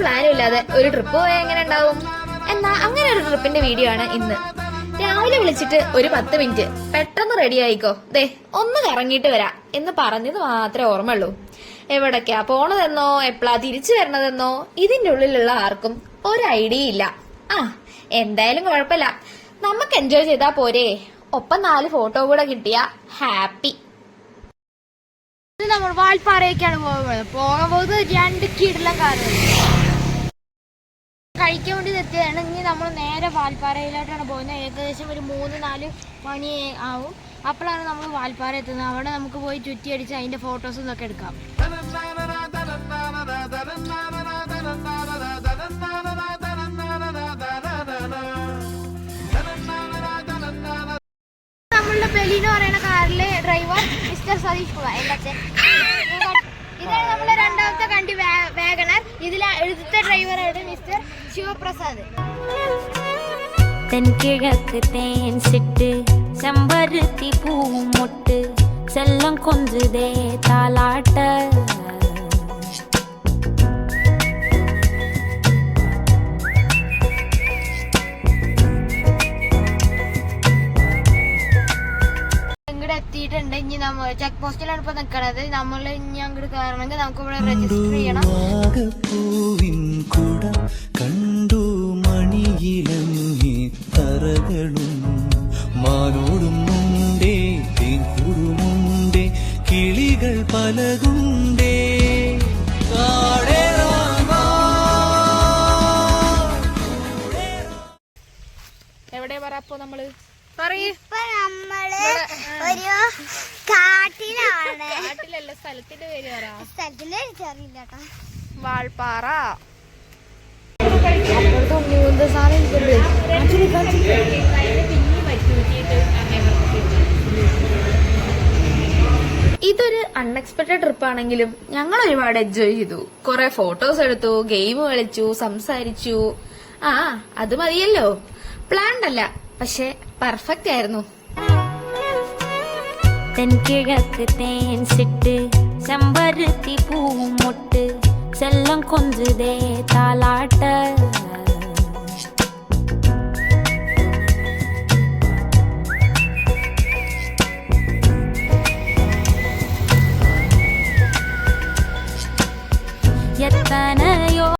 പ്ലാനും ഇല്ലാതെ ഒരു ട്രിപ്പ് പോയാൽ എങ്ങനെ ഉണ്ടാവും? എന്നാ അങ്ങനെ ഒരു ട്രിപ്പിന്റെ വീഡിയോ ആണ് ഇന്ന്. രാവിലെ വിളിച്ചിട്ട് ഒരു പത്ത് മിനിറ്റ് പെട്ടെന്ന് റെഡി ആയിക്കോ. ദേ ഒന്ന് കറങ്ങിയിട്ട് വരാം എന്ന് പറഞ്ഞത് മാത്രമേ ഓർമ്മയുള്ളൂ. എവിടൊക്കെയാ പോണതെന്നോ എപ്പോഴാ തിരിച്ചു വരണതെന്നോ ഇതിന്റെ ഉള്ളിലുള്ള ആർക്കും ഒരു ഐഡിയ ഇല്ല. ആ എന്തായാലും കുഴപ്പമില്ല. നമുക്ക് എൻജോയ് ചെയ്താ പോരെ. ഒപ്പം നാല് ഫോട്ടോ കൂടെ കിട്ടിയ ഹാപ്പി നമ്മൾ വാൽപ്പാറയൊക്കെയാണ് പോകുന്നത് പോകാൻ പോകുന്നത് രണ്ട് കിടലക്കാരുണ്ട് കഴിക്കാൻ വേണ്ടി നിർത്തിയതാണ് ഇനി നമ്മൾ നേരെ വാൽപ്പാറയിലോട്ടാണ് പോകുന്നത്. ഏകദേശം ഒരു മൂന്ന് നാല് മണി ആവും. അപ്പോഴാണ് നമ്മൾ വാൽപ്പാറ എത്തുന്നത്. അവിടെ നമുക്ക് പോയി ചുറ്റിയടിച്ച് അതിന്റെ ഫോട്ടോസും ഇതൊക്കെ എടുക്കാം. നമ്മളുടെ എന്ന് പറയുന്ന കാറിലെ ഡ്രൈവർ മിസ്റ്റർ സതീഷ് കുമാർ. എന്റെ ഇതാണ് നമ്മുടെ രണ്ടാമത്തെ കണ്ടി വേഗണർ. ഇതിലെ എഴുത്ത ഡ്രൈവറാണ് മിസ്റ്റർ சிவபிரசாத் தென் கிழக்கு தேன் சிட்டு செம்பருத்தி பூ மொட்டு செல்லம் கொஞ்சுதே தாலாட்ட ഇങ്ങോട്ട് എത്തിയിട്ടുണ്ട്. ഇനി നമ്മൾ ചെക്ക് പോസ്റ്റിലാണ് ഇപ്പൊ നിൽക്കണത് നമ്മൾ ഇനി അങ്ങോട്ട് കയറണമെങ്കിൽ നമുക്ക് ഇവിടെ രജിസ്റ്റർ ചെയ്യണം. കണ്ടു മണിയിലങ്ങി തറകളും മാനോടും മുണ്ടേ തേൻകുറുമുണ്ടേ കിളികൾ പലതുണ്ടേ എവിടെ വരാപ്പോ നമ്മൾ? ഇപ്പൊ നമ്മൾ ഒരു കാട്ടിലാണ്. കാട്ടിലല്ല സ്ഥലത്തിന്റെ പേര് പറ. സ്ഥലത്തിന്റെ കേട്ടോ. വാൾപ്പാറ ഇതൊരു അൺഎക്സ്പെക്ടഡ് ട്രിപ്പ് ആണെങ്കിലും ഞങ്ങൾ ഒരുപാട് എൻജോയ് ചെയ്തു. കുറെ ഫോട്ടോസ് എടുത്തു ഗെയിം കളിച്ചു സംസാരിച്ചു. ആ അത് മതിയല്ലോ. പ്ലാൻഡ് അല്ല. പക്ഷെ പെർഫെക്റ്റ് ആയിരുന്നു தென்கிழக்கு தேன் சிட்டு செம்பருத்தி பூவும் மொட்டு செல்லம் கொஞ்சுதே தாலாட்ட